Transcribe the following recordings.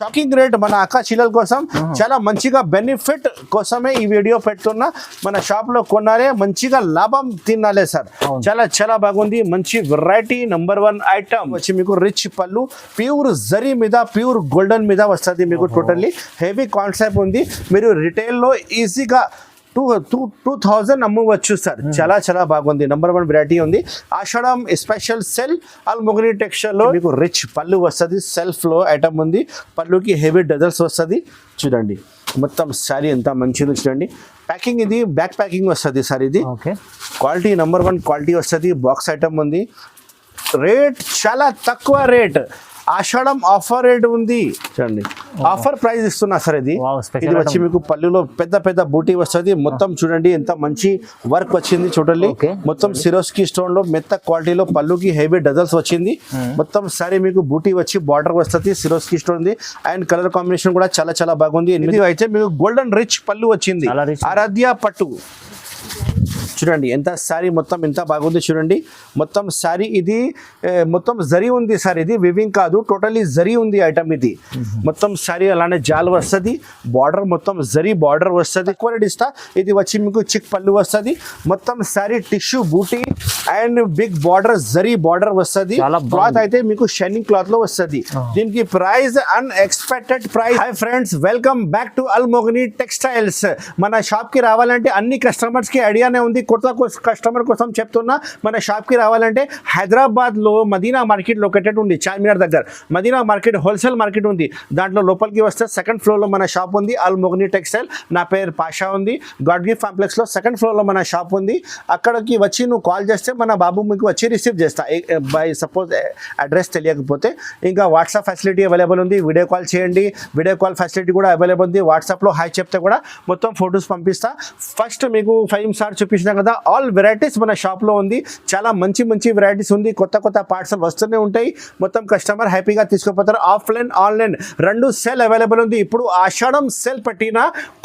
Shocking rate మన అక్క చిల్లల కోసం. చాలా మంచిగా బెనిఫిట్ కోసమే ఈ వీడియో పెడుతున్నా. మన షాప్లో కొనాలే మంచిగా లాభం తినాలే సార్. చాలా చాలా బాగుంది. మంచి వెరైటీ నంబర్ వన్ ఐటమ్ వచ్చి మీకు రిచ్ పళ్ళు ప్యూర్ జరీ మీద ప్యూర్ గోల్డెన్ మీద వస్తుంది మీకు టోటల్లీ హెవీ కాన్సెప్ట్ ఉంది. మీరు రిటైల్లో ఈజీగా టూ టూ టూ థౌజండ్ అమ్మవచ్చు సార్. చాలా చాలా బాగుంది. నంబర్ వన్ వెరైటీ ఉంది. ఆషాఢం స్పెషల్ సెల్ ఆల్ మొగని టెక్స్చర్లో మీకు రిచ్ పళ్ళు వస్తుంది సెల్ఫ్లో ఐటమ్ ఉంది. పళ్ళుకి హెవీ డజల్స్ వస్తుంది. చూడండి. మొత్తం శారీ ఎంత మంచిది చూడండి. ప్యాకింగ్ ఇది బ్యాక్ ప్యాకింగ్ వస్తుంది సార్ ఇది. Okay quality number one quality వస్తుంది. బాక్స్ ఐటమ్ ఉంది. రేట్ చాలా తక్కువ రేట్ ఆషాఢం ఆఫర్ రేట్ ఉంది. చూడంండి. ఆఫర్ ప్రైస్ ఇస్తున్నా సార్ ఇది. ఇది వచ్చి. మీకు పల్లెలో పెద్ద పెద్ద బూటీ వస్తుంది. మొత్తం చూడండి ఎంత మంచి వర్క్ వచ్చింది చూడండి. మొత్తం సిరోస్కి స్టోన్లో మెత్త క్వాలిటీలో పళ్ళుకి హెవీ డజల్స్ వచ్చింది. మొత్తం సారీ మీకు బూటీ వచ్చి బార్డర్ వస్తుంది. సిరోస్కి స్టోన్ ఉంది. అండ్ కలర్ కాంబినేషన్ కూడా చాలా చాలా బాగుంది. ఇది అయితే మీకు గోల్డెన్ రిచ్ పళ్ళు వచ్చింది. ఆరాధ్య పట్టు. చూడండి ఎంత శారీ మొత్తం ఎంత బాగుంది చూడండి. మొత్తం శారీ ఇది మొత్తం జరీ ఉంది సార్ ఇది వివింగ్ కాదు టోటలీ జరీ ఉంది ఐటమ్ ఇది. మొత్తం శారీ అలానే జాల్ వస్తుంది బార్డర్ మొత్తం జరీ బార్డర్ వస్తుంది. క్వాలిటీ ఇస్తా ఇది వచ్చి మీకు చిక్ పళ్ళు వస్తుంది. మొత్తం శారీ టిష్యూ బూటీ and big border zari border వస్తుంది. క్లాత్ అయితే మీకు షైనింగ్ క్లాత్లో వస్తుంది. దీనికి price unexpected price hi friends welcome back to Almogani textiles మన షాప్కి రావాలంటే అన్ని కస్టమర్స్ బిజినెస్కి ఐడియానే ఉంది. కొత్త కస్టమర్ కోసం చెప్తున్నా. మన షాప్కి రావాలంటే హైదరాబాద్లో మదీనా మార్కెట్ లొకేటెడ్ ఉంది చార్మినార్ దగ్గర. మదీనా మార్కెట్ హోల్సేల్ మార్కెట్ ఉంది. దాంట్లో లోపలికి వస్తే సెకండ్ ఫ్లోర్లో మన షాప్ ఉంది. అల్మోగని టెక్స్టైల్. నా పేరు పాషా ఉంది. గాడ్గి కాంప్లెక్స్లో సెకండ్ ఫ్లోర్లో మన షాప్ ఉంది. అక్కడికి వచ్చి నువ్వు కాల్ చేస్తే మన బాబు మీకు వచ్చి రిసీవ్ చేస్తా. బై సపోజ్ అడ్రస్ తెలియకపోతే ఇంకా వాట్సాప్ ఫెసిలిటీ అవైలబుల్ ఉంది. వీడియో కాల్ చేయండి. వీడియో కాల్ ఫెసిలిటీ కూడా అవైలబుల్ ఉంది. వాట్సాప్లో హాయ్ చెప్తే కూడా మొత్తం ఫొటోస్ పంపిస్తా. ఫస్ట్ మీకు ఫైవ్ స్టార్ చూపించిన కదా ఆల్ వెరైటీస్ మన షాప్లో ఉంది. చాలా మంచి మంచి వెరైటీస్ ఉంది. కొత్త కొత్త పార్సల్ వస్తూనే ఉంటాయి. మొత్తం కస్టమర్ హ్యాపీగా తీసుకుపోతారు. ఆఫ్లైన్ ఆన్లైన్ రెండు సెల్ అవైలబుల్ ఉంది. ఇప్పుడు ఆషాఢం సెల్ పెట్టిన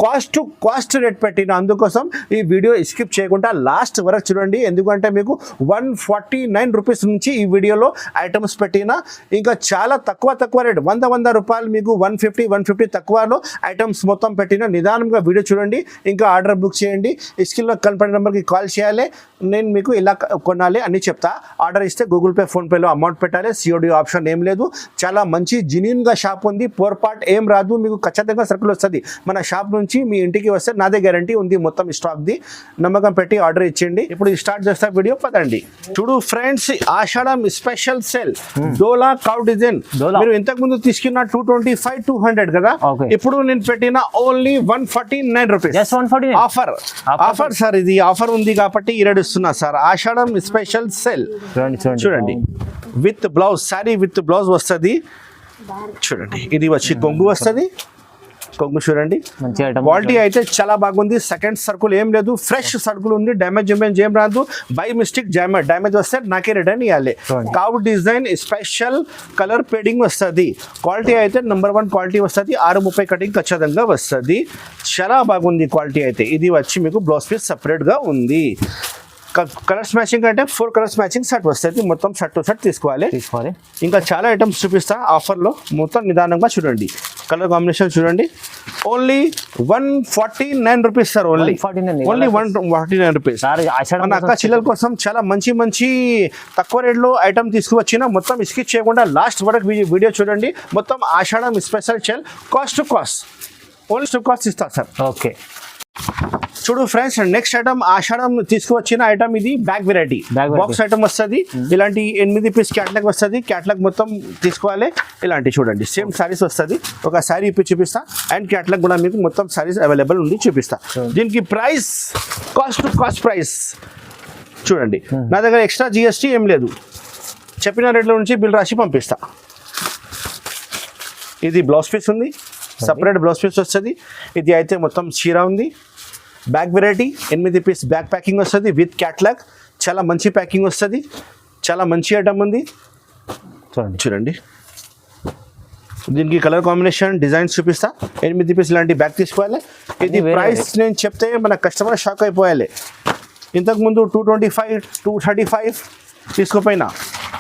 కాస్ట్ టు కాస్ట్ రేట్ పెట్టిన అందుకోసం ఈ వీడియో స్కిప్ చేయకుండా లాస్ట్ వరకు చూడండి. ఎందుకంటే మీకు వన్ ఫార్టీ నైన్ రూపీస్ నుంచి ఈ వీడియోలో ఐటమ్స్ పెట్టిన ఇంకా చాలా తక్కువ తక్కువ రేట్ వంద వంద రూపాయలు మీకు వన్ ఫిఫ్టీ వన్ ఫిఫ్టీ తక్కువలో ఐటమ్స్ మొత్తం పెట్టిన నిదానంగా వీడియో చూడండి. ఇంకా ఆర్డర్ బుక్ చేయండి. ఈ స్క్రీన్లో కనపడే నెంబర్కి కాల్ చేయాలి. నేను మీకు ఇలా కొనాలి అని చెప్తా. ఆర్డర్ ఇస్తే గూగుల్ పే ఫోన్పేలో అమౌంట్ పెట్టాలి. సిఓడి ఆప్షన్ ఏం లేదు. చాలా మంచి జెన్యున్గా షాప్ ఉంది. పొరపాటు ఏం రాదు. మీకు ఖచ్చితంగా సరుకులు వస్తుంది. మన షాప్ నుంచి మీ ఇంటికి వస్తే నాదే గ్యారంటీ ఉంది. మొత్తం స్టాక్ది నమ్మకం పెట్టి ఆర్డర్ ఇచ్చేయండి. ఇప్పుడు స్టార్ట్ చేస్తా. వీడియో పదండి. చూడు ఫ్రెండ్స్ ఆషాఢం స్పెషల్ సేల్ డోలా కౌ డిజైన్. మీరు ఇంతకు ముందు తీసుకున్న two twenty five two hundred కదా. ఇప్పుడు నేను పెట్టిన only one forty nine rupees offer Offer. Offer sir ఇది ఆఫర్ ఉంది కాబట్టి ఈరోజు ఇస్తున్నా సార్ ఆషాఢం స్పెషల్ సెల్ చూడండి చూడండి. చూడండి. With blouse saree with blouse వస్తుంది. చూడండి ఇది వచ్చి కొంగు వస్తుంది. కొంగు చూడండి. క్వాలిటీ అయితే చాలా బాగుంది. సెకండ్ సర్కుల్ ఏం లేదు. ఫ్రెష్ సర్కుల్ ఉంది. డ్యామేజ్ డ్యామేజ్ ఏం రాదు. బై మిస్టేక్ డ్యామేజ్ డ్యామేజ్ వస్తే నాకే రిటర్న్ ఇవ్వాలి. కావు డిజైన్ స్పెషల్ కలర్ పేడింగ్ వస్తుంది. క్వాలిటీ అయితే నెంబర్ వన్ క్వాలిటీ వస్తుంది. ఆరు ముప్పై కటింగ్ ఖచ్చితంగా వస్తుంది. చాలా బాగుంది క్వాలిటీ అయితే. ఇది వచ్చి మీకు బ్లౌజ్ పీస్ సపరేట్గా ఉంది. కలర్స్ మ్యాచింగ్ అంటే ఫోర్ కలర్స్ మ్యాచింగ్ షర్ట్ వస్తుంది. మొత్తం షర్ట్ టు షర్ట్ తీసుకోవాలి. తీసుకోవాలి. ఇంకా చాలా ఐటమ్స్ చూపిస్తా. ఆఫర్లో మొత్తం నిదానంగా చూడండి. కలర్ కాంబినేషన్ చూడండి. Only one forty nine rupees sir only 149 only one forty nine rupees మన అక్క చిల్లల కోసం చాలా మంచి మంచి తక్కువ రేట్లో ఐటమ్ తీసుకువచ్చిన మొత్తం స్కిచ్ చేయకుండా లాస్ట్ వరకు వీడియో చూడండి. మొత్తం Ashadham special sale cost to cost only to cost ఇస్తా సార్ ఓకే చూడు ఫ్రెండ్స్ నెక్స్ట్ ఐటమ్ ఆషాఢం తీసుకువచ్చిన ఐటమ్ ఇది బ్యాగ్ వెరైటీ. బాక్స్ ఐటమ్ వస్తుంది ఇలాంటి ఎనిమిది పీస్ క్యాట్లాగ్ వస్తుంది క్యాట్లాగ్ మొత్తం తీసుకోవాలి. ఇలాంటి చూడండి సేమ్ సారీస్ వస్తుంది. ఒక సారీ ఇప్పి చూపిస్తా అండ్ క్యాట్లాగ్ కూడా మీకు మొత్తం సారీస్ అవైలబుల్ ఉంది చూపిస్తా. దీనికి price cost to cost price చూడండి నా దగ్గర ఎక్స్ట్రా జిఎస్టీ ఏం లేదు. చెప్పిన రేట్ల నుంచి బిల్ రాసి పంపిస్తా. ఇది బ్లౌజ్ పీస్ ఉంది. సపరేట్ బ్లౌజ్ పీస్ వస్తుంది. ఇది అయితే మొత్తం చీర ఉంది. బ్యాగ్ వెరైటీ ఎనిమిది పీస్ బ్యాగ్ ప్యాకింగ్ వస్తుంది విత్ క్యాట్లాగ్ చాలా మంచి ప్యాకింగ్ వస్తుంది. చాలా మంచి ఐటమ్ ఉంది. చూడండి. చూడండి. దీనికి కలర్ కాంబినేషన్ డిజైన్స్ చూపిస్తా. ఎనిమిది పీస్ ఇలాంటి బ్యాగ్ తీసుకోవాలి. ఇది ప్రైస్ నేను చెప్తే మన కస్టమర్ షాక్ అయిపోయాలి. ఇంతకుముందు two twenty five two thirty five తీసుకోపోయినా.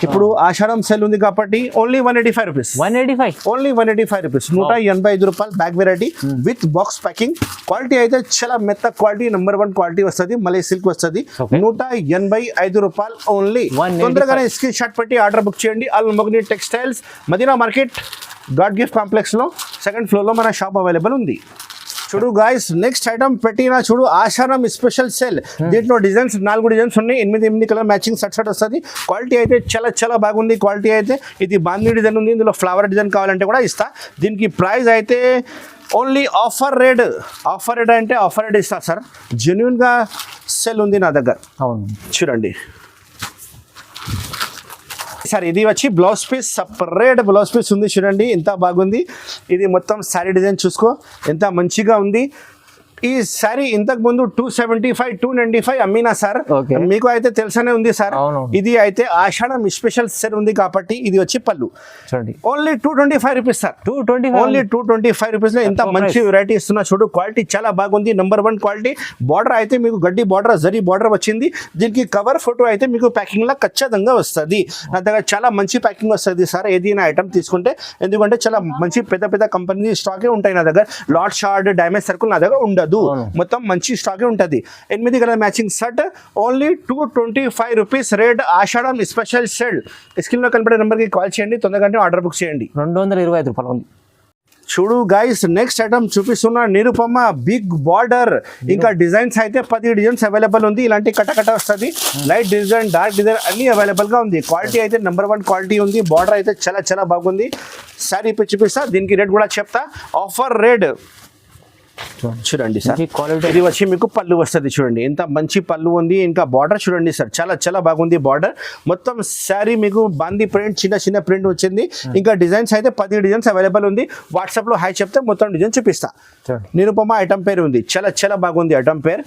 ఇప్పుడు ఆషాఢం సెల్ ఉంది కాబట్టి only one eighty five rupees one eighty five only one eighty five rupees నూట ఎనభై ఐదు రూపాయలు bag variety with box packing quality అయితే చాలా మెత్త క్వాలిటీ నెంబర్ వన్ క్వాలిటీ వస్తుంది మళ్ళీ సిల్క్ వస్తుంది. నూట ఎనభై ఐదు రూపాయలు ఓన్లీ 185. తొందరగానే స్క్రీన్ షాట్ పెట్టి ఆర్డర్ బుక్ చేయండి. Al Mogni textiles Madina market god gift కాంప్లెక్స్లో సెకండ్ ఫ్లోర్లో మన షాప్ అవైలబుల్ ఉంది. చూడు గాయస్ నెక్స్ట్ ఐటమ్ పెట్టిన చూడు ఆషారం స్పెషల్ సెల్ దీంట్లో డిజైన్స్ నాలుగు డిజైన్స్ ఉన్నాయి. ఎనిమిది ఎనిమిది కలర్ మ్యాచింగ్ సెట్ సెట్ వస్తుంది. క్వాలిటీ అయితే చాలా చాలా బాగుంది. క్వాలిటీ అయితే ఇది బాందీ డిజైన్ ఉంది. ఇందులో ఫ్లవర్ డిజైన్ కావాలంటే కూడా ఇస్తా. దీనికి ప్రైస్ అయితే only offer rate offer rate అంటే ఆఫర్ రేట్ ఇస్తా సార్ జెన్యున్గా సెల్ ఉంది నా దగ్గర. అవును. చూడండి. సార్ ఇది వచ్చి blouse piece separate blouse piece ఉంది చూడండి ఎంత బాగుంది. ఇది మొత్తం శారీ డిజైన్ చూసుకో ఎంత మంచిగా ఉంది. ఈ శారీ ఇంతకు ముందు two seventy five two ninety five అమ్మినా సార్. మీకు అయితే తెలుసనే ఉంది సార్. ఇది అయితే ఆషాఢం స్పెషల్ సెల్ ఉంది కాబట్టి ఇది వచ్చి పళ్ళు. చూడండి. Only two twenty five rupees sir. Two twenty only two twenty five రూపీస్లో ఇంత తక్కువ మంచి. వెరైటీ ఇస్తున్నా చూడు. క్వాలిటీ చాలా బాగుంది. నెంబర్ వన్ క్వాలిటీ బార్డర్ అయితే మీకు గడ్డి బార్డర్ జరీ బార్డర్ వచ్చింది. దీనికి కవర్ ఫోటో అయితే మీకు ప్యాకింగ్ లా ఖచ్చితంగా వస్తుంది. నా దగ్గర చాలా మంచి ప్యాకింగ్ వస్తుంది సార్. ఏదైనా ఐటమ్ తీసుకుంటే ఎందుకంటే చాలా మంచి పెద్ద పెద్ద కంపెనీ స్టాకే ఉంటాయి నా దగ్గర. లాట్ షార్డ్ డ్యామేజ్ సర్కిల్ నా దగ్గర ఉండదు. అవును. మొత్తం మంచి స్టాకే ఉంటుంది. ఎనిమిది colour matching shirt only two twenty five rupees rate Ashadham special sale స్క్రీన్లో కనపడే నెంబర్కి కాల్ చేయండి తొందరగా ఆర్డర్ బుక్ చేయండి. రెండు వందల ఇరవై ఐదు రూపాయలు. ఉంది చూడు గైస్ నెక్స్ట్ ఐటమ్ చూపిస్తున్న నిరుపమ బిగ్ బార్డర్ ఇంకా డిజైన్స్ అయితే పది డిజైన్స్ అవైలబుల్ ఉంది. ఇలాంటి కటకట వస్తుంది. లైట్ డిజైన్ డార్క్ డిజైన్ అన్ని అవైలబుల్గా ఉంది. క్వాలిటీ అయితే నెంబర్ వన్ క్వాలిటీ ఉంది. బార్డర్ అయితే చాలా చాలా బాగుంది. సారీ ఇప్పుడు చూపిస్తా దీనికి రేట్ కూడా చెప్తా. ఆఫర్ రేట్ చూడండి. సార్. quality. ఇది వచ్చి మీకు పళ్ళు వస్తుంది చూడండి. ఎంత మంచి పళ్ళు ఉంది ఇంకా బార్డర్ చూడండి సార్. చాలా చాలా బాగుంది బార్డర్ మొత్తం శారీ మీకు బాందీ ప్రింట్ చిన్న చిన్న ప్రింట్ వచ్చింది. ఇంకా డిజైన్స్ అయితే పది డిజైన్స్ అవైలబుల్ ఉంది. వాట్సాప్లో హాయ్ చెప్తే మొత్తం డిజైన్ చూపిస్తా. నిరుపమ ఐటమ్ పేరు ఉంది. చాలా చాలా బాగుంది ఐటమ్ పేరు.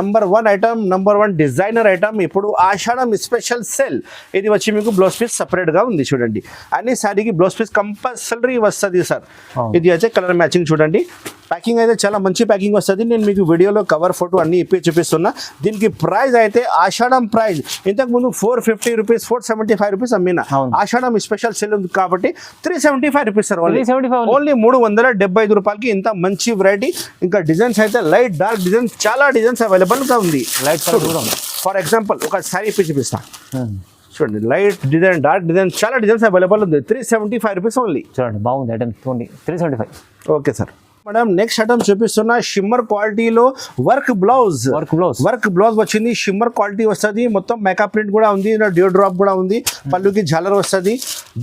Number one item number one designer item ఇప్పుడు ఆషాఢం స్పెషల్ సెల్ ఇది వచ్చి మీకు బ్లౌజ్ పీస్ సపరేట్గా ఉంది చూడండి. అన్ని శారీకి బ్లౌజ్ పీస్ కంపల్సరీ వస్తుంది సార్. ఇది అయితే కలర్ మ్యాచింగ్ చూడండి. ప్యాకింగ్ అయితే చాలా మంచి ప్యాకింగ్ వస్తుంది. నేను మీకు వీడియోలో కవర్ ఫోటో అన్ని ఇప్పి చూపిస్తున్నా. దీనికి ప్రైస్ అయితే ఆషాఢం ప్రైస్ ఇంతకు ముందు four fifty rupees four seventy five rupees అమ్మిన. ఆషాఢం స్పెషల్ సెల్ ఉంది కాబట్టి three seventy five rupees sir only 375 only. Only మూడు వందల డెబ్బై ఐదు రూపాయలకి ఇంత మంచి వెరైటీ ఇంకా డిజైన్స్ అయితే లైట్ డార్క్ డిజైన్స్ చాలా డిజైన్స్ అవైలబుల్గా ఉంది. ఉంది. ఫర్ ఎగ్జాంపుల్ ఒక శారీ ఇప్పి చూపిస్తా. ఉమ్. చూడండి లైట్ డిజైన్ డార్క్ డిజైన్ చాలా డిజైన్స్ అవైలబుల్ ఉంది. Three seventy five rupees only చూడండి బాగుంది item three seventy five okay sir madam next item చూపిస్తున్న షిమ్మర్ క్వాలిటీలో work blouse work blouse work blouse వచ్చింది షిమ్మర్ క్వాలిటీ వస్తుంది. మొత్తం మేకప్ ప్రింట్ కూడా ఉంది డ్యూ డ్రాప్ కూడా ఉంది పళ్ళుకి జాలర్ వస్తుంది.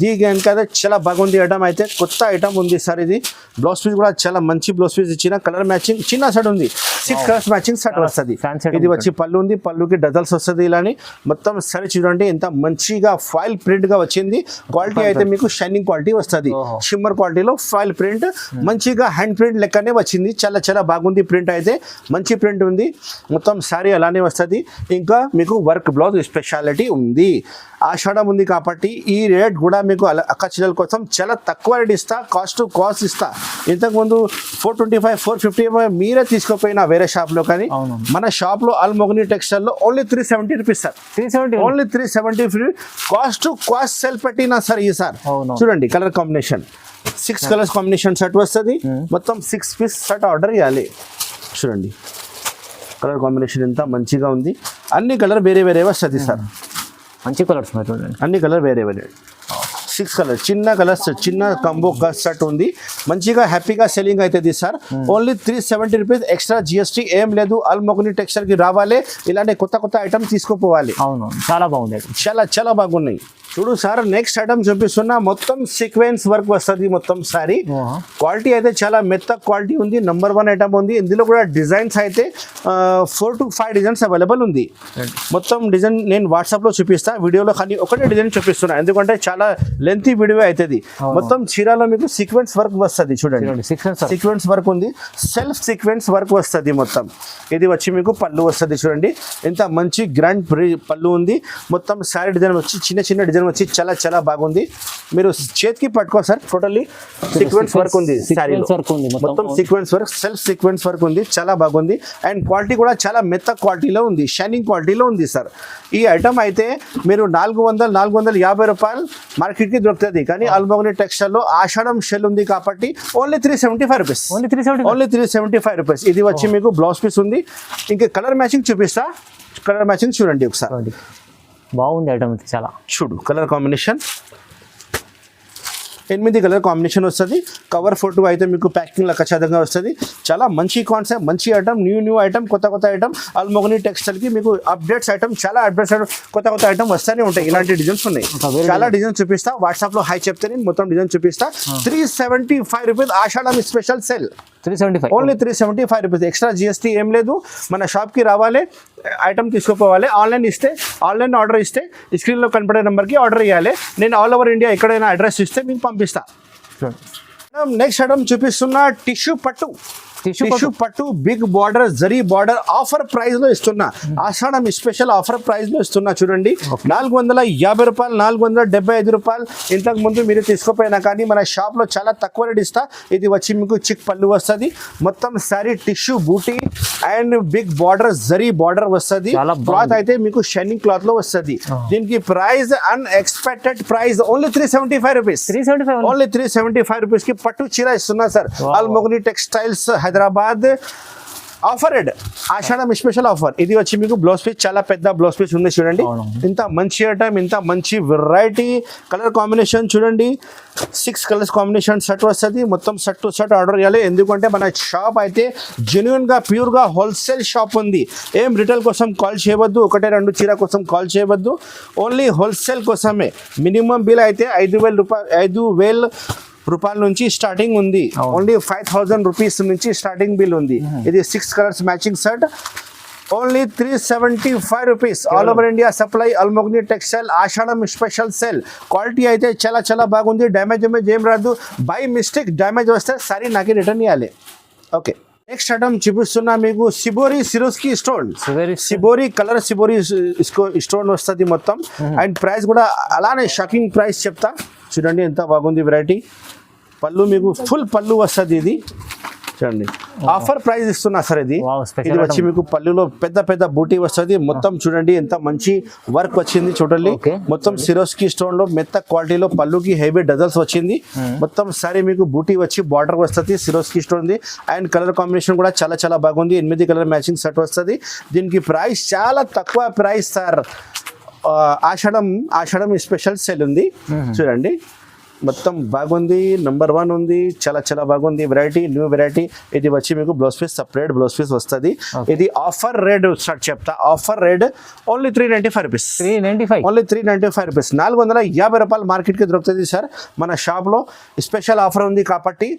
దీ కనుక చాలా బాగుంది ఐటమ్ అయితే. కొత్త ఐటమ్ ఉంది సార్ ఇది. బ్లౌజ్ పీస్ కూడా చాలా మంచి బ్లౌజ్ పీస్ ఇచ్చిన. కలర్ మ్యాచింగ్ చిన్న సెట్ ఉంది. సిక్స్ కలర్స్ మ్యాచింగ్ సెట్ వస్తుంది. ఇది వచ్చి పళ్ళు ఉంది పళ్ళుకి డజల్స్ వస్తుంది ఇలాని. మొత్తం సరే చూడండి ఎంత మంచిగా ఫాయిల్ ప్రింట్గా వచ్చింది. క్వాలిటీ అయితే మీకు షైనింగ్ క్వాలిటీ వస్తుంది. షిమ్మర్ క్వాలిటీలో ఫాయిల్ ప్రింట్ మంచిగా హ్యాండ్ ప్రింట్ లెక్కనే వచ్చింది. చాలా చాలా బాగుంది ప్రింట్ అయితే. మంచి ప్రింట్ ఉంది. మొత్తం సారీ అలానే వస్తుంది. ఇంకా మీకు వర్క్ బ్లౌజ్ స్పెషాలిటీ ఉంది. ఆషాఢం ఉంది కాబట్టి ఈ రేట్ కూడా మీకు అల- అక్క చిల్లల కోసం చాలా తక్కువ రేట్ ఇస్తా కాస్ట్ కాస్ట్ ఇస్తా. ఇంతకుముందు four twenty five four fifty మీరే తీసుకోపోయినా వేరే షాప్లో కానీ. మన షాప్లో Almogni టెక్స్టైల్లో only three seventy rupees sir. Three seventy only three seventy cost cost sale పెట్టినా సార్ ఈ సార్. చూడండి colour combination six colours combination shirt వస్తుంది. మొత్తం సిక్స్ పీస్ షర్ట్ ఆర్డర్ ఇవ్వాలి చూడండి. కలర్ కాంబినేషన్ ఎంత మంచిగా ఉంది. అన్ని కలర్ వేరే వేరే వస్తుంది సార్. మంచి కలర్స్ చూడండి. అన్ని కలర్ వేరే వేరే. సిక్స్ కలర్ చిన్న కలర్స్ చిన్న కంబో షర్ట్ ఉంది. మంచిగా హ్యాపీగా సెల్లింగ్ అవుతుంది sir only three seventy rupees extra GST ఏం లేదు. అల్మోగని టెక్స్టైల్కి రావాలి. ఇలాంటి కొత్త కొత్త ఐటమ్ తీసుకుపోవాలి. అవును. చాలా బాగుంది. చాలా చాలా బాగున్నాయి. చూడు సార్ నెక్స్ట్ ఐటమ్ చూపిస్తున్నా మొత్తం సీక్వెన్స్ వర్క్ వస్తుంది మొత్తం సారీ. క్వాలిటీ అయితే చాలా మెత్త క్వాలిటీ ఉంది నంబర్ వన్ ఐటమ్ ఉంది. ఇందులో కూడా డిజైన్స్ అయితే four to five designs available ఉంది. మొత్తం డిజైన్ నేను వాట్సాప్లో చూపిస్తా వీడియోలో కానీ ఒకటే డిజైన్ చూపిస్తున్నా. ఎందుకంటే చాలా లెంతీ వీడియో అవుతుంది మొత్తం చీరలో మీకు సీక్వెన్స్ వర్క్ వస్తుంది చూడండి. సీక్వెన్స్ వర్క్ ఉంది. సెల్ఫ్ సీక్వెన్స్ వర్క్ వస్తుంది మొత్తం. ఇది వచ్చి మీకు పళ్ళు వస్తుంది చూడండి. ఎంత మంచి గ్రాండ్ పళ్ళు ఉంది. మొత్తం శారీ డిజైన్ వచ్చి చిన్న చిన్న డిజైన్ వచ్చి చాలా చాలా బాగుంది. మీరు చేతికి పట్టుకో సార్ టోటల్లీ సీక్వెన్స్ వర్క్ ఉంది మొత్తం. మొత్తం sequence work self sequence work ఉంది చాలా బాగుంది. అండ్ క్వాలిటీ కూడా చాలా మెత్త క్వాలిటీలో ఉంది షైనింగ్ క్వాలిటీలో ఉంది సార్. ఈ ఐటమ్ అయితే మీరు నాలుగు వందలు నాలుగు వందల యాభై రూపాయలు మార్కెట్కి దొరుకుతుంది. కానీ అల్మోగని టెక్స్టైల్లో ఆషాఢం షెల్ ఉంది కాబట్టి only three seventy five rupees only three seventy only three seventy five rupees ఇది వచ్చి మీకు బ్లౌజ్ పీస్ ఉంది. ఇంకా కలర్ మ్యాచింగ్ చూపిస్తా. కలర్ మ్యాచింగ్ చూడండి ఒకసారి. బాగుంది ఐటమ్ ఇది చాలా. చూడు కలర్ కాంబినేషన్ ఎనిమిది కలర్ కాంబినేషన్ వస్తుంది. కవర్ ఫోటో అయితే మీకు ప్యాకింగ్ ఖచ్చితంగా వస్తుంది. చాలా మంచి కాన్సెప్ట్ మంచి ఐటమ్ న్యూ న్యూ ఐటమ్ కొత్త కొత్త ఐటమ్ అల్మోగని టెక్స్టైల్కి మీకు అప్డేట్స్ ఐటమ్ చాలా అప్డేట్స్ కొత్త కొత్త ఐటమ్ వస్తూనే ఉంటాయి. ఇలాంటి డిజైన్స్ ఉన్నాయి. చాలా డిజైన్ చూపిస్తా. వాట్సాప్లో హై చెప్తే నేను మొత్తం డిజైన్ చూపిస్తా. Three seventy five rupees Ashadham special sale three seventy five only three seventy five rupees extra GST ఏం లేదు. మన షాప్కి రావాలి. ఐటమ్ తీసుకుపోవాలి. ఆన్లైన్ ఇస్తే ఆన్లైన్ ఆర్డర్ ఇస్తే స్క్రీన్లో కనపడే నెంబర్కి ఆర్డర్ ఇవ్వాలి నేను ఆల్ ఓవర్ ఇండియా ఎక్కడైనా అడ్రస్ ఇస్తే మీకు పంపిస్తా. నెక్స్ట్ ఐటమ్ చూపిస్తున్న టిష్యూ పట్టు. టిష్యూ పట్టు. Big border zari border offer ప్రైస్లో ఇస్తున్నా ఆషాఢం స్పెషల్ ఆఫర్ ప్రైస్లో ఇస్తున్నా చూడండి. నాలుగు వందల యాభై రూపాయలు నాలుగు వందల డెబ్బై ఐదు రూపాయలు. ఇంతకు ముందు మీరు తీసుకుపోయినా కానీ మన షాప్లో చాలా తక్కువ రేట్ ఇస్తా. ఇది వచ్చి మీకు చిక్ పళ్ళు వస్తుంది. మొత్తం sorry tissue booty and big border zari border వస్తుంది. క్లాత్ అయితే మీకు షైనింగ్ క్లాత్లో వస్తుంది దీనికి price unexpected price only three seventy five rupees. Three seventy five. Only three seventy five రూపీస్కి పట్టు చీర ఇస్తున్నా sir. Wow. Almogni textiles Hyderabad offer ఎడ్ ఆషాఢం స్పెషల్ ఆఫర్. ఇది వచ్చి మీకు బ్లౌజ్ పీస్ చాలా పెద్ద బ్లౌజ్ పీస్ ఉంది చూడండి. ఇంత మంచి ఐటమ్ ఇంత మంచి వెరైటీ కలర్ కాంబినేషన్ చూడండి. సిక్స్ కలర్స్ కాంబినేషన్ సెట్ వస్తుంది. మొత్తం సెట్ టు సెట్ ఆర్డర్ చేయాలి. ఎందుకంటే మన షాప్ అయితే జెన్యున్గా ప్యూర్గా హోల్సేల్ షాప్ ఉంది. ఏం రిటైల్ కోసం కాల్ చేయవద్దు. ఒకటే రెండు చీర కోసం కాల్ చేయవద్దు. ఓన్లీ హోల్సేల్ కోసమే. మినిమం బిల్ అయితే ఐదు వేల రూపాయలు ఐదు వేల రూపాయల నుంచి స్టార్టింగ్ ఉంది. ఓన్లీ ఫైవ్ థౌసండ్ రూపీస్ నుంచి స్టార్టింగ్ బిల్ ఉంది. ఇది six colours matching set only three seventy five rupees all over India supply Almogni textile Ashadham special sale quality అయితే చాలా చాలా బాగుంది. డ్యామేజ్ డ్యామేజ్ ఏం రాదు. బై మిస్టేక్ డ్యామేజ్ వస్తే సరే నాకు రిటర్న్ ఇవ్వాలి ఓకే నెక్స్ట్ ఐటమ్ చూపిస్తున్నా మీకు. Shibori Swarovski stone shibori shibori colour shibori stone వస్తుంది మొత్తం. అండ్ ప్రైస్ కూడా అలానే షాకింగ్ ప్రైస్ చెప్తా. చూడండి ఎంత బాగుంది వెరైటీ పళ్ళు మీకు ఫుల్ పళ్ళు వస్తుంది ఇది. చూడండి. ఆఫర్ ప్రైస్ ఇస్తున్నా సార్ ఇది. ఇది వచ్చి. మీకు పళ్ళులో పెద్ద పెద్ద బూటీ వస్తుంది. మొత్తం చూడండి ఎంత మంచి వర్క్ వచ్చింది చూడండి. మొత్తం సిరోస్కి స్టోన్లో మెత్త క్వాలిటీలో పళ్ళుకి హెవీ డజల్స్ వచ్చింది. మొత్తం సారీ మీకు బూటీ వచ్చి బార్డర్ వస్తుంది. సిరోస్కి స్టోన్ ఉంది. అండ్ కలర్ కాంబినేషన్ కూడా చాలా చాలా బాగుంది. ఎనిమిది కలర్ మ్యాచింగ్ సెట్ వస్తుంది. దీనికి ప్రైస్ చాలా తక్కువ price sir Ashadham Ashadham special sale ఉంది. చూడండి. మొత్తం బాగుంది నంబర్ వన్ ఉంది చాలా చాలా బాగుంది. వెరైటీ న్యూ వెరైటీ ఇది వచ్చి మీకు blouse piece separate blouse piece వస్తుంది. ఇది ఆఫర్ రేట్ స్టార్ట్ చెప్తా. Offer rate only three ninety five rupees three ninety five only three ninety five rupees నాలుగు వందల యాభై రూపాయలు మార్కెట్కి దొరుకుతుంది సార్. మన షాప్లో స్పెషల్ ఆఫర్ ఉంది కాబట్టి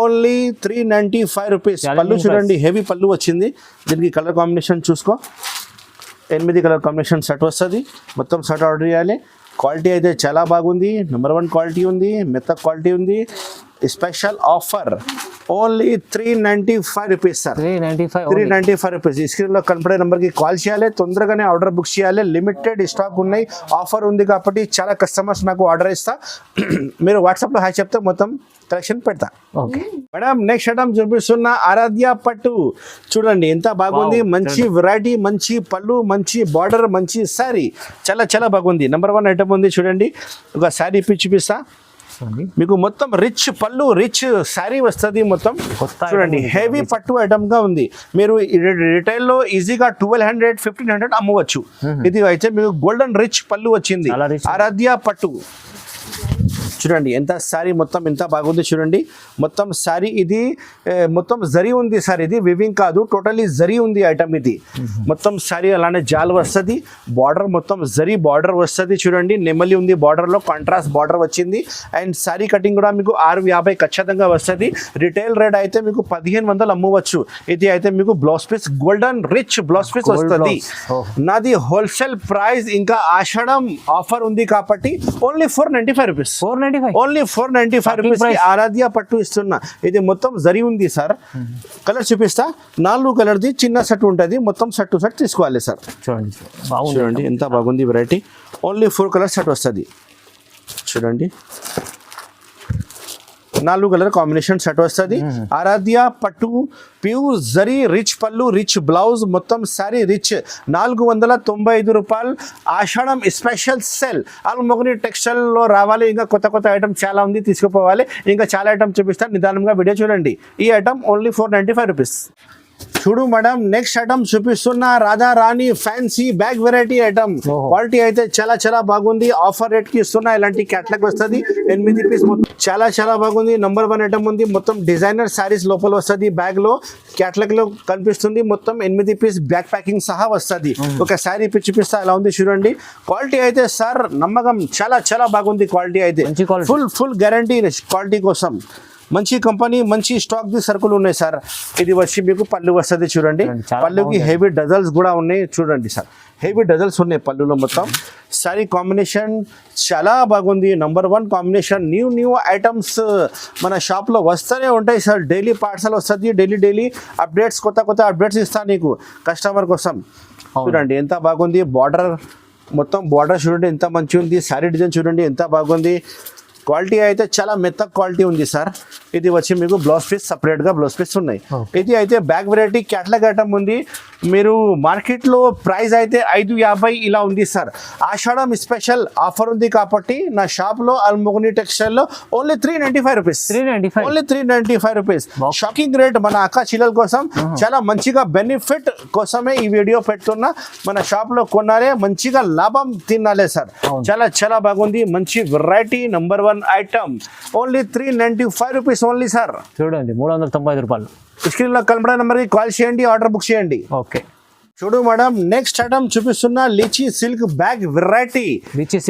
only three ninety five rupees పళ్ళు చూడండి హెవీ పళ్ళు వచ్చింది. దీనికి కలర్ కాంబినేషన్ చూసుకో. ఎనిమిది కలర్ కాంబినేషన్ సెట్ వస్తుంది. మొత్తం సెట్ ఆర్డర్ చేయాలి. క్వాలిటీ అయితే చాలా బాగుంది. నెంబర్ వన్ క్వాలిటీ ఉంది. మెత్త క్వాలిటీ ఉంది. Special offer only three ninety five rupees sir three ninety five three ninety five rupees స్క్రీన్లో కనపడే నెంబర్కి కాల్ చేయాలి తొందరగానే ఆర్డర్ బుక్ చేయాలి. లిమిటెడ్ స్టాక్ ఉన్నాయి. ఆఫర్ ఉంది కాబట్టి చాలా కస్టమర్స్ నాకు ఆర్డర్ ఇస్తా. మీరు వాట్సాప్లో హాయ్ చెప్తే మొత్తం కలెక్షన్ పెడతా. ఓకే. మేడం నెక్స్ట్ ఐటమ్ చూపిస్తున్న ఆరాధ్య పట్టు. చూడండి ఎంత బాగుంది. మంచి వెరైటీ మంచి పళ్ళు మంచి బార్డర్ మంచి శారీ చాలా చాలా బాగుంది. నెంబర్ వన్ ఐటమ్ ఉంది చూడండి. ఒక శారీ ఇప్పి చూపిస్తా. మీకు మొత్తం రిచ్ పళ్ళు రిచ్ శారీ వస్తుంది మొత్తం. చూడండి. హెవీ పట్టు ఐటమ్గా ఉంది. మీరు రిటైల్లో ఈజీగా ట్వెల్వ్ హండ్రెడ్ ఫిఫ్టీన్ హండ్రెడ్ అమ్మవచ్చు. ఇది అయితే మీకు గోల్డెన్ రిచ్ పళ్ళు వచ్చింది. ఆరాధ్య పట్టు. చూడండి ఎంత శారీ మొత్తం ఎంత బాగుంది చూడండి. మొత్తం శారీ ఇది మొత్తం జరీ ఉంది సార్ ఇది వివింగ్ కాదు టోటలీ జరీ ఉంది ఐటమ్ ఇది. మొత్తం శారీ అలానే జాల్ వస్తుంది బార్డర్ మొత్తం జరీ బార్డర్ వస్తుంది చూడండి. నెమలి ఉంది బార్డర్లో కాంట్రాస్ట్ బార్డర్ వచ్చింది. అండ్ శారీ కటింగ్ కూడా మీకు ఆరు యాభై ఖచ్చితంగా వస్తుంది. రిటైల్ రేట్ అయితే మీకు పదిహేను వందలు అమ్మవచ్చు. ఇది అయితే మీకు blouse piece golden rich blouse piece వస్తుంది. నాది హోల్సేల్ ప్రైస్ ఇంకా ఆషాఢం ఆఫర్ ఉంది కాబట్టి only four ninety five rupees four ninety five only four ninety five rupees. Aradhya పట్టు ఇస్తున్నా. ఇది మొత్తం జరి ఉంది సార్. కలర్ చూపిస్తా. నాలుగు కలర్ది చిన్న సెట్ ఉంటుంది. మొత్తం సెట్ టు సెట్ తీసుకోవాలి సార్. చూడండి బాగుంది. చూడండి ఎంత బాగుంది variety only four colour set వస్తుంది. చూడండి. నాలుగు కలర్ కాంబినేషన్ సెట్ వస్తుంది. ఆరాధ్య పట్టు ప్యూర్ జరీ రిచ్ పళ్ళు రిచ్ బ్లౌజ్ మొత్తం సారీ రిచ్. నాలుగు వందల తొంభై ఐదు రూపాయలు ఆషాఢం స్పెషల్ సెల్. ఆల్మొగని టెక్స్టైల్లో రావాలి. ఇంకా కొత్త కొత్త ఐటమ్ చాలా ఉంది తీసుకుపోవాలి. ఇంకా చాలా ఐటమ్ చూపిస్తాను. నిదానంగా వీడియో చూడండి. ఈ item only four ninety five rupees. చూడు మేడం నెక్స్ట్ ఐటమ్ చూపిస్తున్న Radha Rani fancy bag variety item. Quality అయితే చాలా చాలా బాగుంది. ఆఫర్ రేట్కి ఇస్తున్నా ఇలాంటి క్యాట్లాగ్ వస్తుంది. ఎనిమిది పీస్ చాలా చాలా బాగుంది. నంబర్ వన్ ఐటమ్ ఉంది. మొత్తం డిజైనర్ శారీస్ లోపల వస్తుంది బ్యాగ్లో. క్యాట్లాగ్లో కనిపిస్తుంది. మొత్తం ఎనిమిది పీస్ బ్యాక్ ప్యాకింగ్ సహా వస్తుంది. ఒక శారీ పిచ్చి చూపిస్తా ఎలా ఉంది చూడండి. క్వాలిటీ అయితే సార్ నమ్మకం చాలా చాలా బాగుంది క్వాలిటీ అయితే. ఫుల్ ఫుల్ గ్యారంటీ క్వాలిటీ కోసం. మంచి కంపెనీ మంచి స్టాక్ ది సరుకులు ఉన్నాయి సార్ ఇది వచ్చి మీకు పళ్ళు వస్తుంది చూడండి. పళ్ళుకి. హెవీ డజల్స్ కూడా ఉన్నాయి చూడండి సార్ హెవీ డజల్స్ ఉన్నాయి పళ్ళులో మొత్తం. సారీ కాంబినేషన్ చాలా బాగుంది. Number one combination new new items మన షాప్లో వస్తూనే ఉంటాయి సార్ డైలీ పార్సల్ వస్తుంది డైలీ డైలీ అప్డేట్స్ కొత్త కొత్త అప్డేట్స్ ఇస్తాను నీకు కస్టమర్ కోసం. చూడండి ఎంత బాగుంది. బార్డర్ మొత్తం బార్డర్ చూడండి ఎంత మంచి ఉంది. శారీ డిజైన్ చూడండి ఎంత బాగుంది. క్వాలిటీ అయితే చాలా మెత్త క్వాలిటీ ఉంది సార్ ఇది వచ్చి మీకు బ్లౌజ్ పీస్ సపరేట్గా బ్లౌజ్ పీస్ ఉన్నాయి. ఇది అయితే బ్యాగ్ వెరైటీ క్యాట్లాగ్ ఐటమ్ ఉంది. మీరు మార్కెట్లో ప్రైస్ అయితే ఐదు యాభై ఇలా ఉంది సార్ ఆషాఢం స్పెషల్ ఆఫర్ ఉంది కాబట్టి నా షాప్లో Almogni టెక్స్టైల్లో only three ninety five rupees three five only three ninety five rupees. Shocking rate మన అక్క చిల్లల కోసం. చాలా మంచిగా బెనిఫిట్ కోసమే ఈ వీడియో పెడుతున్నా. మన షాప్లో కొన్నారే మంచిగా లాభం తినాలే సార్. చాలా చాలా బాగుంది. మంచి variety number one item only three ninety five rupees only sir చూడండి మూడు వందల తొంభై ఐదు రూపాయలు. స్క్రీన్లో కనబడే నెంబర్కి కాల్ చేయండి ఆర్డర్ బుక్ చేయండి. ఓకే. చూడు మేడం నెక్స్ట్ ఐటమ్ చూపిస్తున్న లీచీ సిల్క్ బ్యాగ్ వెరైటీ.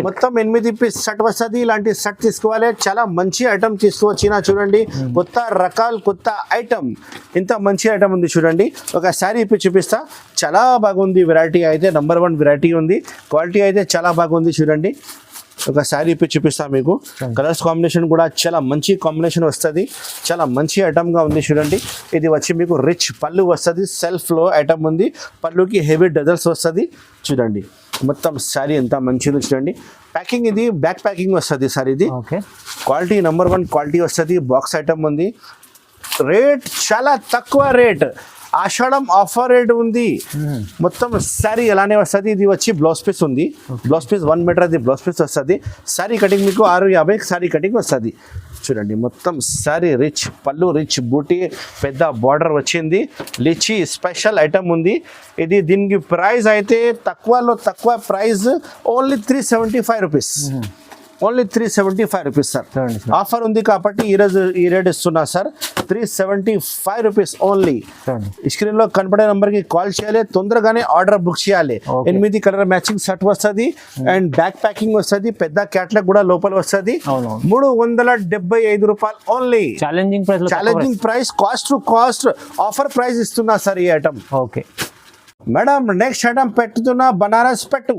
మొత్తం ఎనిమిది పీస్ సెట్ వస్తుంది ఇలాంటి సెట్ తీసుకోవాలి. చాలా మంచి ఐటమ్ తీసుకువచ్చిన చూడండి. కొత్త రకాల కొత్త ఐటమ్ ఇంత మంచి ఐటమ్ ఉంది చూడండి. ఒక శారీ ఇప్పి చూపిస్తా. చాలా బాగుంది వెరైటీ అయితే నంబర్ వన్ వెరైటీ ఉంది. క్వాలిటీ అయితే చాలా బాగుంది చూడంండి. ఒక శారీ ఇప్పి చూపిస్తా మీకు. కలర్స్ కాంబినేషన్ కూడా చాలా మంచి కాంబినేషన్ వస్తుంది. చాలా మంచి ఐటమ్గా ఉంది చూడండి. ఇది వచ్చి మీకు రిచ్ పళ్ళు వస్తుంది. సెల్ఫ్లో ఐటమ్ ఉంది. పళ్ళుకి హెవీ డజల్స్ వస్తుంది. చూడండి. మొత్తం శారీ ఎంత మంచిది చూడండి. ప్యాకింగ్ ఇది బ్యాక్ ప్యాకింగ్ వస్తుంది సార్ ఇది. Okay quality number one quality వస్తుంది. బాక్స్ ఐటమ్ ఉంది. రేట్ చాలా తక్కువ రేట్ ఆషాఢం ఆఫర్ రేట్ ఉంది. మొత్తం శారీ ఎలానే వస్తుంది? ఇది వచ్చి బ్లౌజ్ పీస్ ఉంది. బ్లౌజ్ పీస్ వన్ మీటర్ అది బ్లౌజ్ పీస్ వస్తుంది. శారీ కటింగ్ మీకు ఆరు యాభై శారీ కటింగ్ వస్తుంది. చూడండి మొత్తం శారీ రిచ్ పళ్ళు రిచ్ బూటీ పెద్ద బార్డర్ వచ్చింది. లిచి స్పెషల్ ఐటమ్ ఉంది. ఇది దీనికి ప్రైస్ అయితే తక్కువలో తక్కువ price only three seventy five rupees only three seventy five rupees sir. Offer ఉంది కాబట్టి ఈరోజు ఈ రేట్ ఇస్తున్నా sir. Three seventy five rupees only. స్క్రీన్లో కనపడే నంబర్కి కాల్ చేయాలి తొందరగానే ఆర్డర్ బుక్ చేయాలి. ఎనిమిది కలర్ మ్యాచింగ్ షర్ట్ వస్తుంది అండ్ బ్యాక్ ప్యాకింగ్ వస్తుంది పెద్ద క్యాట్లాగ్ కూడా లోపల వస్తుంది. మూడు వందల డెబ్బై ఐదు రూపాయలు only. Challenging price challenging price cost to cost offer price ఇస్తున్నా సార్ ఈ item okay. Madam next item పెట్టుతున్నా Banaras పెట్టు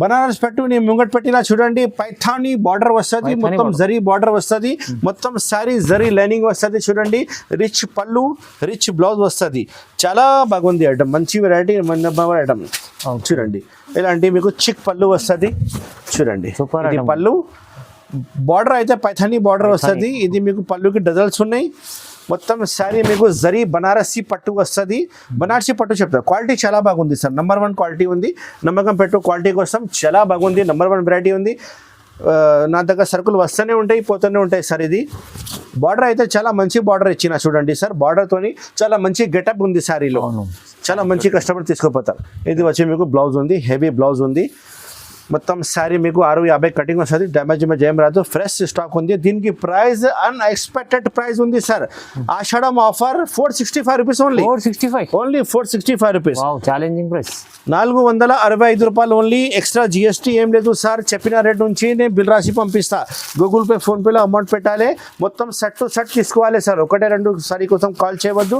బనారస్ పెట్టు నీ ముంగట్ పెట్టినా చూడండి పైథానీ బార్డర్ వస్తుంది మొత్తం. జరీ బార్డర్ వస్తుంది మొత్తం సారీ జరీ లైనింగ్ వస్తుంది చూడండి రిచ్ పళ్ళు రిచ్ బ్లౌజ్ వస్తుంది చాలా బాగుంది ఐటమ్ మంచి వెరైటీ ఐటమ్. చూడండి ఇలాంటి మీకు చిక్ పళ్ళు వస్తుంది చూడండి. పళ్ళు బార్డర్ అయితే పైథానీ బార్డర్. వస్తుంది ఇది మీకు పళ్ళుకి డజల్స్ ఉన్నాయి మొత్తం శారీ మీకు జరీ బనారసి పట్టు వస్తుంది. బనారసి పట్టు చెప్తారు క్వాలిటీ చాలా బాగుంది సార్. నెంబర్ వన్ క్వాలిటీ ఉంది. నమ్మకం పెట్టు క్వాలిటీ కోసం చాలా బాగుంది. నెంబర్ వన్ వెరైటీ ఉంది. నా దగ్గర సరుకులు వస్తూనే ఉంటాయి పోతూనే ఉంటాయి సార్ ఇది. బార్డర్ అయితే చాలా మంచి బార్డర్ ఇచ్చిన చూడండి సార్. బార్డర్తోని చాలా మంచి గెటప్ ఉంది శారీలో. చాలా మంచి కస్టమర్ తీసుకోపోతారు. ఇది వచ్చి మీకు బ్లౌజ్ ఉంది హెవీ బ్లౌజ్ ఉంది. మొత్తం శారీ మీకు ఆరు యాభై కటింగ్ వస్తుంది. డ్యామేజ్ ఏం రాదు. ఫ్రెష్ స్టాక్ ఉంది. దీనికి ప్రైస్ అన్ఎక్స్పెక్టెడ్ ప్రైస్ ఉంది sir Ashadham offer four sixty five rupees only four sixty five only four sixty five rupees challenging price నాలుగు వందల అరవై ఐదు రూపాయలు ఓన్లీ ఎక్స్ట్రా జిఎస్టీ ఏం లేదు సార్ చెప్పిన రేట్ నుంచి నేను బిల్ రాసి పంపిస్తా. గూగుల్ పే ఫోన్పేలో అమౌంట్ పెట్టాలి. మొత్తం సెట్ టు సెట్ తీసుకోవాలి సార్ ఒకటే రెండు సారీ కోసం కాల్ చేయవద్దు.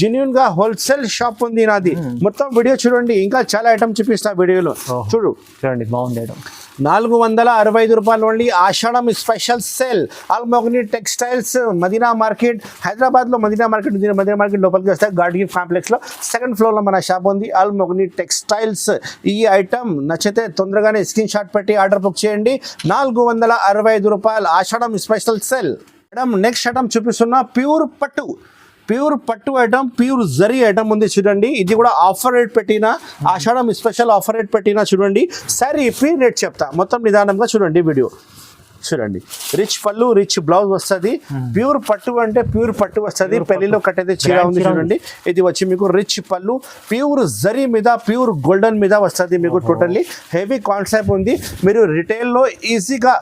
జెన్యున్గా హోల్సేల్ షాప్ ఉంది నాది. మొత్తం వీడియో చూడండి. ఇంకా చాలా ఐటమ్ చూపిస్తా వీడియోలో. చూడు. చూడండి బాగుంది నాలుగు వందల అరవై ఐదు రూపాయలు only Ashadham special sale. Almogni textiles Madina market హైదరాబాద్లో మదీనా మార్కెట్ ఉంది మదీనా మార్కెట్ లోపలికి వస్తే గాడ్గిర్ కాంప్లెక్స్లో సెకండ్ ఫ్లోర్లో మన షాప్ ఉంది. ఆల్మోగ్ని టెక్స్టైల్స్. ఈ ఐటమ్ నచ్చితే తొందరగానే స్క్రీన్ షాట్ పెట్టి ఆర్డర్ బుక్ చేయండి. నాలుగు వందల అరవై ఐదు రూపాయలు Ashadham special sale. Madam next item చూపిస్తున్నా ప్యూర్ పట్టు. ప్యూర్ పట్టు ఐటమ్ ప్యూర్ జరీ ఐటమ్ ఉంది చూడండి. ఇది కూడా ఆఫర్ రేట్ పెట్టిన ఆషాఢం స్పెషల్ ఆఫర్ రేట్ పెట్టిన చూడండి. సరే ఇప్పి రేట్ చెప్తా. మొత్తం నిదానంగా చూడండి వీడియో. చూడండి. రిచ్ పళ్ళు రిచ్ బ్లౌజ్ వస్తుంది. ప్యూర్ పట్టు అంటే ప్యూర్ పట్టు వస్తుంది. పెళ్ళిలో కట్టేది చీర ఉంది చూడండి. ఇది వచ్చి మీకు రిచ్ పళ్ళు ప్యూర్ జరీ మీద ప్యూర్ గోల్డెన్ మీద వస్తుంది మీకు టోటల్లీ. హెవీ కాన్సెప్ట్ ఉంది. మీరు రిటైల్లో ఈజీగా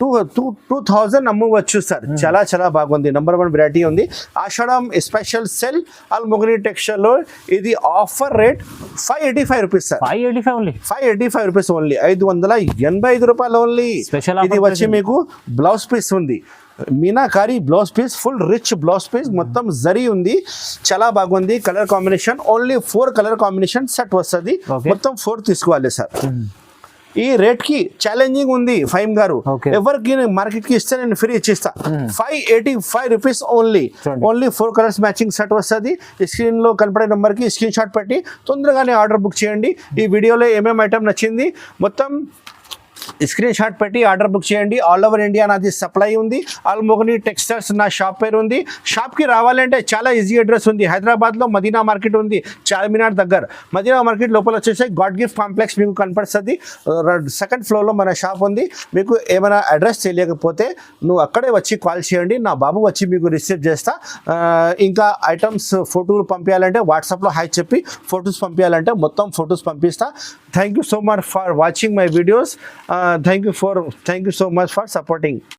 టూ టూ టూ థౌజండ్ అమ్మవచ్చు సార్. చాలా చాలా బాగుంది. నెంబర్ వన్ వెరైటీ ఉంది. ఆషాఢం స్పెషల్ సెల్ ఆల్మొగని టెక్స్చర్లో ఇది offer rate five eighty five rupees sir. Five eighty five only five eighty five rupees only ఐదు వందల ఎనభై ఐదు రూపాయలు ఓన్లీ offer ఇది వచ్చి. మీకు బ్లౌజ్ పీస్ ఉంది. Meenakari blouse piece full rich blouse piece మొత్తం జరీ ఉంది. చాలా బాగుంది. Colour combination only four colour combination set వస్తుంది. మొత్తం ఫోర్ తీసుకోవాలి సార్. ఈ రేట్కి ఛాలెంజింగ్ ఉంది ఫైమ్ గారు. ఎవరికి మార్కెట్కి ఇస్తే నేను free ఇచ్చిస్తా. Five eighty five rupees only. Only four colours matching set వస్తుంది. స్క్రీన్లో కనపడే నెంబర్కి స్క్రీన్ షాట్ పెట్టి తొందరగానే ఆర్డర్ బుక్ చేయండి. ఈ వీడియోలో ఏమేమి ఐటమ్ నచ్చింది? మొత్తం స్క్రీన్ షాట్ పెట్టి ఆర్డర్ బుక్ చేయండి. ఆల్ ఓవర్ ఇండియా నాది సప్లై ఉంది. ఆల్మోగని టెక్స్టైల్స్ నా షాప్ పేరు ఉంది. షాప్కి రావాలంటే చాలా ఈజీ అడ్రస్ ఉంది. హైదరాబాద్లో మదీనా మార్కెట్ ఉంది. చార్మినార్ దగ్గర. మదీనా మార్కెట్ లోపల వచ్చేసి గాడ్ గిఫ్ట్ కాంప్లెక్స్ మీకు కనపడుతుంది. సెకండ్ ఫ్లోర్లో మన షాప్ ఉంది. మీకు ఏమైనా అడ్రస్ తెలియకపోతే నువ్వు అక్కడే వచ్చి కాల్ చేయండి. నా బాబు వచ్చి మీకు రిసీవ్ చేస్తా. ఇంకా ఐటమ్స్ ఫోటోలు పంపించాలంటే వాట్సాప్లో హాయ్ చెప్పి ఫొటోస్ పంపించాలంటే మొత్తం ఫొటోస్ పంపిస్తా. Thank you so much for watching my videos Uh, thank you for thank you so much for supporting.